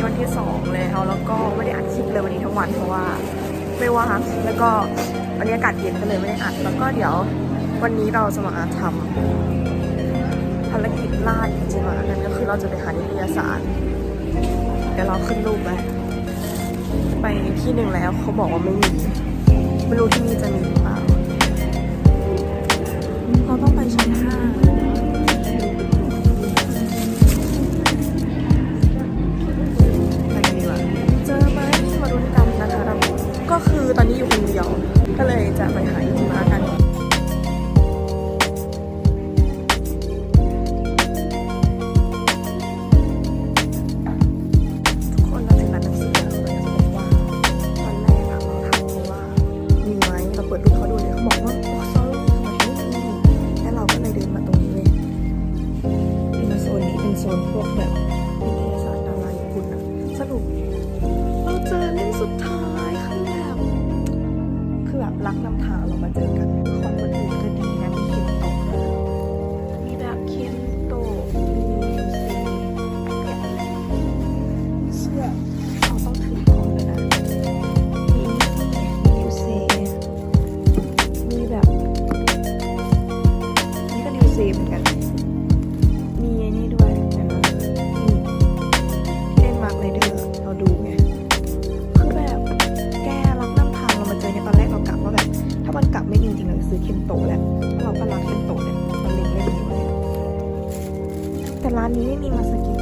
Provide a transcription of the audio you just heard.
นี้วันที่สองแล้วแล้วก็ไม่ได้อัดคลิปเลยวันนี้ทั้งวันเพราะว่าไม่ว่างแล้วก็วันนี้อากาศเย็นก็เลยไม่ได้อัดแล้วก็เดี๋ยววันนี้เราจะมาทำภารกิจล่าจริงๆอะนั่นก็คือเราจะไปหานิตยสารเดี๋ยวเราขึ้นรูปไปไปที่หนึ่งแล้วเขาบอกว่าไม่มีไม่รู้ที่นี่จะมี ยเดินมาตรงนี้เลยเป็นโซนนี้เป็นโซนพวกแบบ ทางเรามาเจอกันของคนอื่นก็ดีนะมีเคนโตะมีแบบเคนโตะมีมิวซีเนี่ยเสื้อเราต้องถือของเลยนะมีนี่มีมิวซีมีแบบนี่ก็มิวซีเหมือนกัน กลับไม่จริงๆเราซื้อเคนโตะแหละเราะเราก็รักเคนโตะเนี่ยมันเล็งเล่นอยู่เนี่ยแต่ร้านนี้ไม่มีมาสกิ